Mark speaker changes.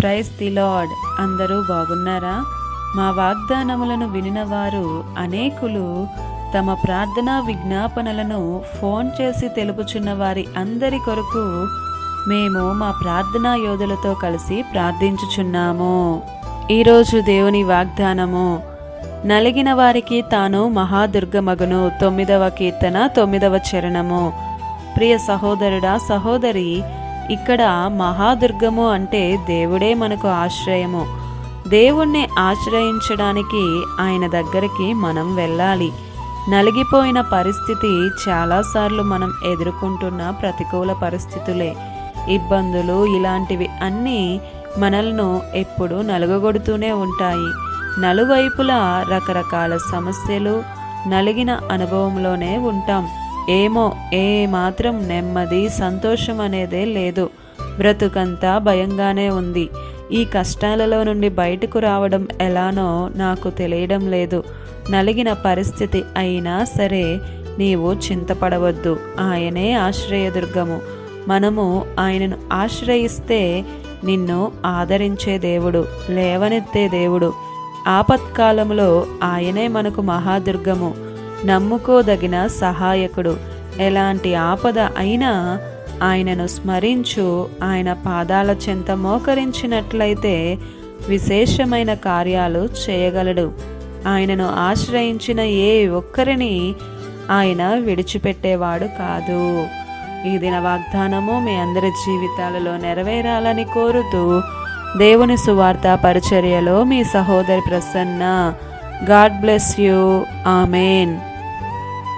Speaker 1: Praise the lord. అందరూ బాగున్నారా? మా వాగ్దానములను వినినవారు అనేకులు తమ ప్రార్థనా విజ్ఞాపనలను ఫోన్ చేసి తెలుపుచున్న వారి అందరి కొరకు మేము మా ప్రార్థనా యోధులతో కలిసి ప్రార్థించుచున్నాము. ఈరోజు దేవుని వాగ్దానము నలిగిన వారికి తాను మహాదుర్గమగును. తొమ్మిదవ కీర్తన తొమ్మిదవ చరణము. ప్రియ సహోదరుడా సహోదరి ఇక్కడ మహాదుర్గము అంటే దేవుడే మనకు ఆశ్రయము. దేవుణ్ణి ఆశ్రయించడానికి ఆయన దగ్గరికి మనం వెళ్ళాలి. నలిగిపోయిన పరిస్థితి చాలాసార్లు మనం ఎదుర్కొంటున్న ప్రతికూల పరిస్థితులే. ఇబ్బందులు ఇలాంటివి అన్నీ మనల్ని ఎప్పుడు నలుగగొడుతూనే ఉంటాయి. నలువైపులా రకరకాల సమస్యలు నలిగిన అనుభవంలోనే ఉంటాం. ఏమో ఏ మాత్రం నెమ్మది సంతోషం అనేదే లేదు. బ్రతుకంతా భయంగానే ఉంది. ఈ కష్టాలలో నుండి బయటకు రావడం ఎలానో నాకు తెలియడం లేదు. నలిగిన పరిస్థితి అయినా సరే నీవు చింతపడవద్దు. ఆయనే ఆశ్రయదుర్గము. మనము ఆయనను ఆశ్రయిస్తే నిన్ను ఆదరించే దేవుడు లేవనెత్తే దేవుడు. ఆపత్కాలంలో ఆయనే మనకు మహాదుర్గము. నమ్ముకోదగిన సహాయకుడు. ఎలాంటి ఆపద అయినా ఆయనను స్మరించు ఆయన పాదాల చెంత మోకరించినట్లయితే విశేషమైన కార్యాలు చేయగలడు. ఆయనను ఆశ్రయించిన ఏ ఒక్కరిని ఆయన విడిచిపెట్టేవాడు కాదు. ఈ దిన వాగ్దానము మీ అందరి జీవితాలలో నెరవేరాలని కోరుతూ దేవుని సువార్త పరిచర్యలో మీ సహోదరి Prasanna. God bless you. Amen.